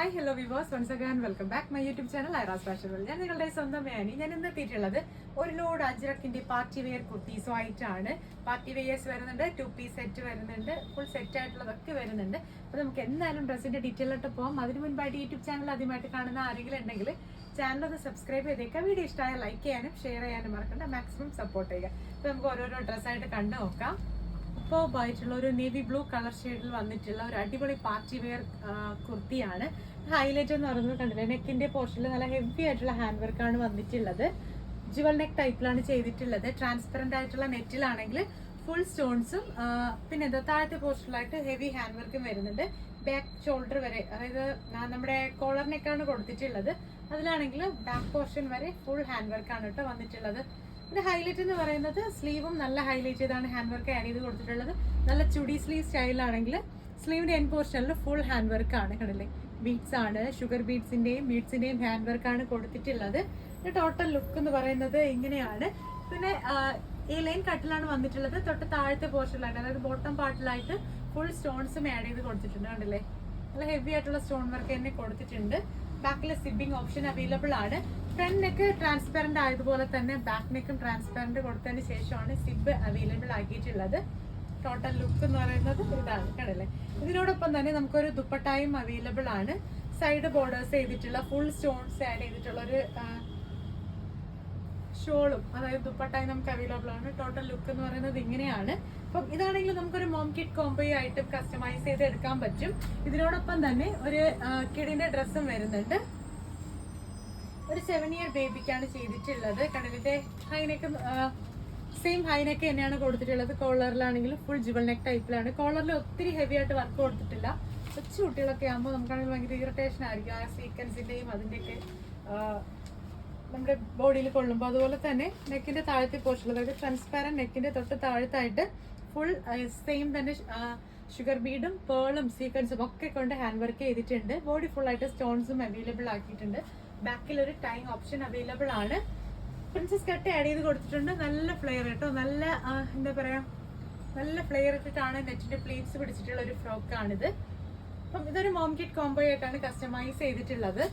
Hi hello viewers once again welcome back my YouTube channel Airas fashion ഞാൻ നിങ്ങളുടെ സ്വന്തം മേനി ഞാൻ ഇന്ന് എത്തിയിട്ടുള്ളത് ഒരു ലോഡ് അജ്രക്കിന്റെ പാർട്ടി വെയർ കുർത്തീസും ആയിട്ടാണ്. പാർട്ടി വെയേഴ്സ് വരുന്നുണ്ട് ടു പീസ് സെറ്റ് വരുന്നുണ്ട് ഫുൾ സെറ്റ് ആയിട്ടുള്ളതൊക്കെ വരുന്നുണ്ട്. അപ്പോൾ നമുക്ക് എന്തായാലും ഡ്രസ്സിന്റെ ഡീറ്റെയിൽ ആയിട്ട് പോകാം അതിന് മുൻപായിട്ട് യൂട്യൂബ് ചാനൽ ആദ്യമായിട്ട് കാണുന്ന ആരെങ്കിലും ഉണ്ടെങ്കിൽ ചാനൽ ഒന്ന് സബ്സ്ക്രൈബ് ചെയ്തേക്കാം. വീഡിയോ ഇഷ്ടമായ ലൈക്ക് ചെയ്യാനും ഷെയർ ചെയ്യാനും മറക്കണ്ട. മാക്സിമം സപ്പോർട്ട് ചെയ്യുക. അപ്പോൾ നമുക്ക് ഓരോരോ ഡ്രസ്സായിട്ട് കണ്ടു നോക്കാം സൂപ്പർബ് ആയിട്ടുള്ള ഒരു നേവി ബ്ലൂ കളർ ഷെയ്ഡിൽ വന്നിട്ടുള്ള ഒരു അടിപൊളി പാർട്ടി വെയർ കുർത്തിയാണ്. ഹൈലൈറ്റ് എന്ന് പറയുന്നത് കണ്ടില്ല നെക്കിന്റെ പോർഷനിൽ നല്ല ഹെവി ആയിട്ടുള്ള ഹാൻഡ് വർക്കാണ് വന്നിട്ടുള്ളത്. ജുവൽ നെക്ക് ടൈപ്പിലാണ് ചെയ്തിട്ടുള്ളത്. ട്രാൻസ്പെറന്റ് ആയിട്ടുള്ള നെറ്റിലാണെങ്കിൽ ഫുൾ സ്റ്റോൺസും പിന്നെ എന്താ താഴത്തെ പോർഷനിലായിട്ട് ഹെവി ഹാൻഡ് വർക്കും വരുന്നുണ്ട്. ബാക്ക് ഷോൾഡർ വരെ അതായത് നമ്മുടെ കോളർ നെക്കാണ് കൊടുത്തിട്ടുള്ളത്. അതിലാണെങ്കിൽ ബാക്ക് പോർഷൻ വരെ ഫുൾ ഹാൻഡ് വർക്കാണ് കേട്ടോ വന്നിട്ടുള്ളത്. ഇതിന്റെ ഹൈലൈറ്റ് എന്ന് പറയുന്നത് സ്ലീവും നല്ല ഹൈലൈറ്റ് ചെയ്താണ് ഹാൻഡ് വർക്ക് ആഡ് ചെയ്ത് കൊടുത്തിട്ടുള്ളത്. നല്ല ചുടി സ്ലീവ് സ്റ്റൈലാണെങ്കിൽ സ്ലീവിന്റെ എൻ പോർഷനിൽ ഫുൾ ഹാൻഡ് വർക്ക് ആണ് കണ്ടില്ലേ? ബീഡ്സ് ആണ് ഷുഗർ ബീഡ്സിന്റെയും ബീഡ്സിന്റെയും ഹാൻഡ് വർക്ക് ആണ് കൊടുത്തിട്ടുള്ളത്. ടോട്ടൽ ലുക്ക് എന്ന് പറയുന്നത് ഇങ്ങനെയാണ്. പിന്നെ ഈ ലൈൻ കട്ടിലാണ് വന്നിട്ടുള്ളത്. തൊട്ട് താഴത്തെ പോർഷനിലായിട്ട് അതായത് ബോട്ടം പാർട്ടിലായിട്ട് ഫുൾ സ്റ്റോൺസും ആഡ് ചെയ്ത് കൊടുത്തിട്ടുണ്ട് കണ്ടില്ലേ? നല്ല ഹെവി ആയിട്ടുള്ള സ്റ്റോൺ വർക്ക് തന്നെ കൊടുത്തിട്ടുണ്ട്. ബാക്കിൽ സിബിങ് ഓപ്ഷൻ അവൈലബിൾ ആണ്. ഫ്രണ്ട് നെക്ക് ട്രാൻസ്പെറന്റ് ആയതുപോലെ തന്നെ ബാക്ക് നെക്കും ട്രാൻസ്പെറന്റ് കൊടുത്തതിന് ശേഷമാണ് സിബ് അവൈലബിൾ ആക്കിയിട്ടുള്ളത്. ടോട്ടൽ ലുക്ക് എന്ന് പറയുന്നത് ഇതാണ് കണ്ടല്ലേ? ഇതിനോടൊപ്പം തന്നെ നമുക്കൊരു ദുപ്പട്ടായും അവൈലബിൾ ആണ്. സൈഡ് ബോർഡേഴ്സ് ചെയ്തിട്ടുള്ള ഫുൾ സ്റ്റോൺസ് ആഡ് ചെയ്തിട്ടുള്ള ഒരു ഷോളും അതായത് ദുപ്പട്ടായി നമുക്ക് അവൈലബിൾ ആണ്. ടോട്ടൽ ലുക്ക് എന്ന് പറയുന്നത് ഇങ്ങനെയാണ്. അപ്പം ഇതാണെങ്കിൽ നമുക്കൊരു മോം കിറ്റ് കോംബോ ആയിട്ട് കസ്റ്റമൈസ് ചെയ്ത് എടുക്കാൻ പറ്റും. ഇതിനോടൊപ്പം തന്നെ ഒരു കിഡിന്റെ ഡ്രസ്സും വരുന്നുണ്ട്. ഒരു സെവൻ ഇയർ ബേബിക്കാണ് ചെയ്തിട്ടുള്ളത്. കടലിന്റെ ഹൈനെക്ക് സെയിം ഹൈനെക്ക് തന്നെയാണ് കൊടുത്തിട്ടുള്ളത്. കോളറിലാണെങ്കിലും ഫുൾ ജുവൽ നെക്ക് ടൈപ്പിലാണ് കോളറിൽ ഒത്തിരി ഹെവി ആയിട്ട് വർക്ക് കൊടുത്തിട്ടില്ല. കൊച്ചു കുട്ടികളൊക്കെ ആകുമ്പോൾ നമുക്കാണെങ്കിൽ ഭയങ്കര ഇറിറ്റേഷൻ ആയിരിക്കും. ആ സീക്വൻസിന്റെയും അതിന്റെയൊക്കെ ആ, നമ്മുടെ ബോഡിയിൽ കൊള്ളുമ്പോൾ അതുപോലെ തന്നെ നെക്കിന്റെ താഴത്തെ പോർഷൻ അതായത് ട്രാൻസ്പാരന്റ് നെക്കിന്റെ തൊട്ട് താഴത്തായിട്ട് ഫുൾ സെയിം തന്നെ ഷുഗർ ബീഡും പേളും സീക്വൻസും ഒക്കെ കൊണ്ട് ഹാൻഡ് വർക്ക് ചെയ്തിട്ടുണ്ട്. ബോഡി ഫുൾ ആയിട്ട് സ്റ്റോൺസും അവൈലബിൾ ആക്കിയിട്ടുണ്ട്. ബാക്കിൽ ഒരു ടൈം ഓപ്ഷൻ അവൈലബിൾ ആണ്. പ്രിൻസസ് കട്ട് ആഡ് ചെയ്ത് കൊടുത്തിട്ടുണ്ട്. നല്ല ഫ്ലെയർ കേട്ടോ. നല്ല എന്താ പറയാ നല്ല ഫ്ലെയർ ഇട്ടിട്ടാണ് നെറ്റിന്റെ പ്ലേറ്റ്സ് പിടിച്ചിട്ടുള്ള ഒരു ഫ്രോക്കാണിത് അപ്പം ഇതൊരു മോം കിറ്റ് കോംബോ ആയിട്ടാണ് കസ്റ്റമൈസ് ചെയ്തിട്ടുള്ളത്.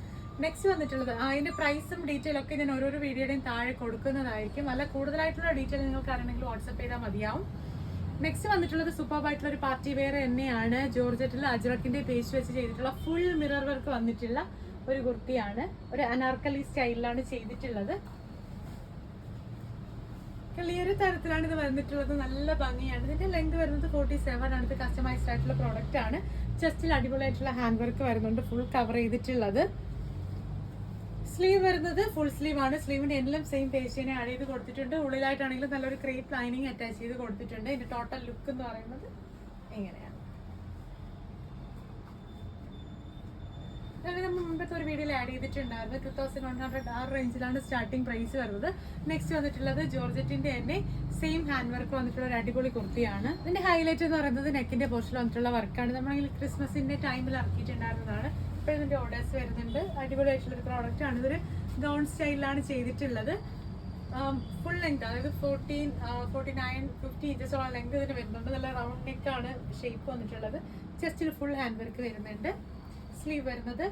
നെക്സ്റ്റ് വന്നിട്ടുള്ളത് അതിന്റെ പ്രൈസും ഡീറ്റെയിൽ ഒക്കെ ഞാൻ ഓരോരോ വീഡിയോയുടെയും താഴെ കൊടുക്കുന്നതായിരിക്കും. അല്ല കൂടുതലായിട്ടുള്ള ഡീറ്റെയിൽ നിങ്ങൾക്ക് അറിയണമെങ്കിൽ വാട്സപ്പ് ചെയ്താൽ മതിയാവും. നെക്സ്റ്റ് വന്നിട്ടുള്ളത് സൂപ്പർ ആയിട്ടുള്ള ഒരു പാർട്ടി വെയർ തന്നെയാണ്. ജോർജറ്റിൽ അജ്രക്കിന്റെ പേസ്റ്റ് വെച്ച് ചെയ്തിട്ടുള്ള ഫുൾ മിറർ വർക്ക് വന്നിട്ടുള്ള ഒരു കുർത്തിയാണ്. ഒരു അനാർക്കലി സ്റ്റൈലിലാണ് ചെയ്തിട്ടുള്ളത്. ക്ലിയർ തരത്തിലാണ് ഇത് വന്നിട്ടുള്ളത്. നല്ല ഭംഗിയാണ്. ഇതിന്റെ ലെങ്ത് വരുന്നത് ഫോർട്ടി സെവൻ ആണ്. ഇത് കസ്റ്റമൈസ്ഡ് ആയിട്ടുള്ള പ്രോഡക്റ്റ് ആണ്. ചെസ്റ്റിൽ അടിപൊളിയായിട്ടുള്ള ഹാൻഡ് വർക്ക് വരുന്നുണ്ട്. ഫുൾ കവർ ചെയ്തിട്ടുള്ളത്. സ്ലീവ് വരുന്നത് ഫുൾ സ്ലീവ് ആണ്. സ്ലീവിന്റെ എല്ലാം സെയിം പേഷ്യനെ ആഡ് ചെയ്ത് കൊടുത്തിട്ടുണ്ട്. ഉള്ളിലായിട്ടാണെങ്കിലും നല്ലൊരു ക്രീപ്പ് ലൈനിങ് അറ്റാച്ച് ചെയ്ത് കൊടുത്തിട്ടുണ്ട്. ഇതിന്റെ ടോട്ടൽ ലുക്ക് എന്ന് പറയുന്നത് ഇങ്ങനെയാണ്. നമ്മൾ മുമ്പത്തെ ഒരു വീഡിയോയിൽ ആഡ് ചെയ്തിട്ടുണ്ടായിരുന്നു. ടു തൗസൻഡ് വൺ ഹൺഡ്രഡ് ആ റേഞ്ചിലാണ് സ്റ്റാർട്ടിംഗ് പ്രൈസ് വരുന്നത്. നെക്സ്റ്റ് വന്നിട്ടുള്ളത് ജോർജറ്റിന്റെ തന്നെ സെയിം ഹാൻഡ് വർക്ക് വന്നിട്ടുള്ള ഒരു അടിപൊളി കുർത്തിയാണ്. ഇതിന്റെ ഹൈലൈറ്റ് എന്ന് പറയുന്നത് നെക്കിന്റെ പോർഷനിൽ വന്നിട്ടുള്ള വർക്കാണ് നമ്മളെങ്കിൽ ക്രിസ്മസിന്റെ ടൈമിൽ ഇറക്കിയിട്ടുണ്ടായിരുന്നതാണ്. ഇപ്പോൾ ഇതിന്റെ ഓർഡേഴ്സ് വരുന്നുണ്ട്. അടിപൊളിയായിട്ടുള്ള ഒരു പ്രോഡക്റ്റ് ആണ്. ഇതൊരു ഗൗൺ സ്റ്റൈലിലാണ് ചെയ്തിട്ടുള്ളത്. ഫുൾ ലെങ്ത് അതായത് ഫോർട്ടീൻ ഫോർട്ടി നയൻ ഫിഫ്റ്റി ഇഞ്ചസോളം ലെങ്ത് ഇതിന് വരുന്നുണ്ട്. നല്ല റൗണ്ട് നെക്കാണ് ഷേപ്പ് വന്നിട്ടുള്ളത്. ചെസ്റ്റിൽ ഫുൾ ഹാൻഡ് വർക്ക് വരുന്നുണ്ട്. സ്ലീവ് വരുന്നത്.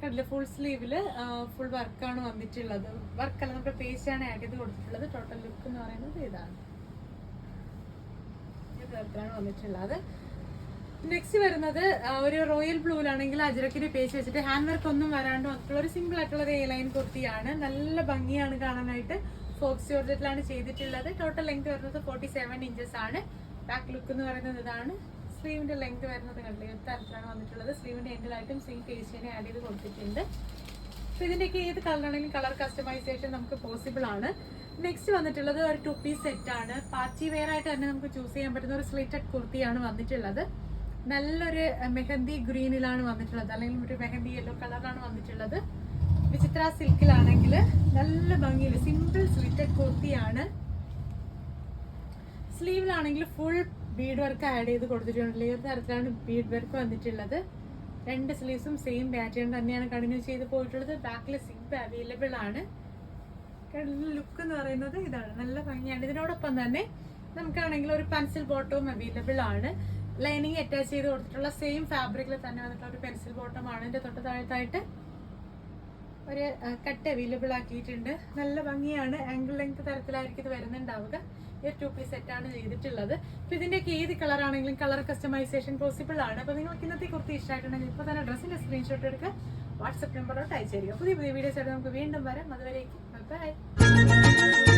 കണ്ടില്ല? ഫുൾ സ്ലീവിൽ ഫുൾ വർക്കാണ് വന്നിട്ടുള്ളത്. വർക്കല്ല നമ്മുടെ ആണ് ആഡ് ചെയ്ത് കൊടുത്തിട്ടുള്ളത്. ടോട്ടൽ ലുക്ക് എന്ന് പറയുന്നത് ഇതാണ്. ഇത് വന്നിട്ടുള്ളത്. നെക്സ്റ്റ് വരുന്നത് ഒരു റോയൽ ബ്ലൂവിലാണെങ്കിൽ അജരക്കിന്റെ പേച്ച് വെച്ചിട്ട് ഹാൻഡ് വർക്ക് ഒന്നും വരാണ്ട് മൊത്തമുള്ള ഒരു സിമ്പിൾ ആയിട്ടുള്ള ഒരു എ ലൈൻ കുർത്തിയാണ്. നല്ല ഭംഗിയാണ് കാണാനായിട്ട്. ഫോക്സ് ജോർജറ്റിലാണ് ചെയ്തിട്ടുള്ളത്. ടോട്ടൽ ലെങ്ത് വരുന്നത് ഫോർട്ടി സെവൻ ഇഞ്ചസ് ആണ്. ബാക്ക് ലുക്ക് എന്ന് പറയുന്നത് ഇതാണ്. സ്ലീവിന്റെ ലെങ്ത് വരുന്നത് കണ്ടില്ല ഈ തരത്തിലാണ് വന്നിട്ടുള്ളത്. സ്ലീവിന്റെ എൻഡിലായിട്ടും സെയിം പേസ്റ്റിനെ ആഡ് ചെയ്ത് കൊടുത്തിട്ടുണ്ട്. അപ്പൊ ഇതിന്റെയൊക്കെ ഏത് കളറാണെങ്കിലും കളർ കസ്റ്റമൈസേഷൻ നമുക്ക് പോസിബിൾ ആണ്. നെക്സ്റ്റ് വന്നിട്ടുള്ളത് ഒരു ടു പീസ് സെറ്റ് ആണ്. പാർട്ടി വെയർ ആയിട്ട് തന്നെ നമുക്ക് ചൂസ് ചെയ്യാൻ പറ്റുന്ന ഒരു സ്ലിറ്റഡ് കുർത്തിയാണ് വന്നിട്ടുള്ളത്. നല്ലൊരു മെഹന്തി ഗ്രീനിലാണ് വന്നിട്ടുള്ളത്. അല്ലെങ്കിൽ ഒരു മെഹന്തി യെല്ലോ കളറിലാണ് വന്നിട്ടുള്ളത്. വിചിത്ര സിൽക്കിലാണെങ്കിൽ നല്ല ഭംഗിയിൽ സിമ്പിൾ സ്ലിറ്റഡ് കുർത്തിയാണ് സ്ലീവിലാണെങ്കിൽ ഫുൾ ബീഡ് വർക്ക് ആഡ് ചെയ്ത് കൊടുത്തിട്ടുണ്ട്. ലേർ തരത്തിലാണ് ബീഡ് വർക്ക് വന്നിട്ടുള്ളത്? രണ്ട് സ്ലീവ്സും സെയിം പാറ്റേൺ തന്നെയാണ് കണ്ടിന്യൂ ചെയ്ത് പോയിട്ടുള്ളത്. ബാക്കിൽ സിപ്പ് അവൈലബിൾ ആണ്. ലുക്ക് എന്ന് പറയുന്നത് ഇതാണ്. നല്ല ഭംഗിയാണ്. ഇതിനോടൊപ്പം തന്നെ നമുക്കാണെങ്കിൽ ഒരു പെൻസിൽ ബോട്ടവും അവൈലബിൾ ആണ്. ലൈനിങ് അറ്റാച്ച് ചെയ്ത് കൊടുത്തിട്ടുള്ള സെയിം ഫാബ്രിക്കിൽ തന്നെ വന്നിട്ടുള്ള ഒരു പെൻസിൽ ബോട്ടം ആണ്. ഇതിന്റെ തൊട്ട് താഴത്തായിട്ട് ഒരു കട്ട് അവൈലബിൾ ആക്കിയിട്ടുണ്ട്. നല്ല ഭംഗിയാണ്. ആംഗിൾ ലെങ്ത് തരത്തിലായിരിക്കും ഇത് വരുന്നുണ്ടാവുക. ഈ ടു പീസ് സെറ്റാണ് ചെയ്തിട്ടുള്ളത്. അപ്പൊ ഇതിന്റെയൊക്കെ ഏത് കളറാണെങ്കിലും കളർ കസ്റ്റമൈസേഷൻ പോസിബിൾ ആണ്. അപ്പോൾ നിങ്ങൾക്ക് ഇന്നത്തെ കുർത്തി ഇഷ്ടമായിട്ടുണ്ടെങ്കിൽ ഇപ്പോൾ തന്നെ ഡ്രസ്സിന്റെ സ്ക്രീൻഷോട്ട് എടുക്കുക. വാട്സപ്പ് നമ്പറോട്ട് അയച്ചു തരിക. പുതിയ പുതിയ വീഡിയോസ് ആയിട്ട് നമുക്ക് വീണ്ടും വരാം. അതുവരേക്കും. ബൈ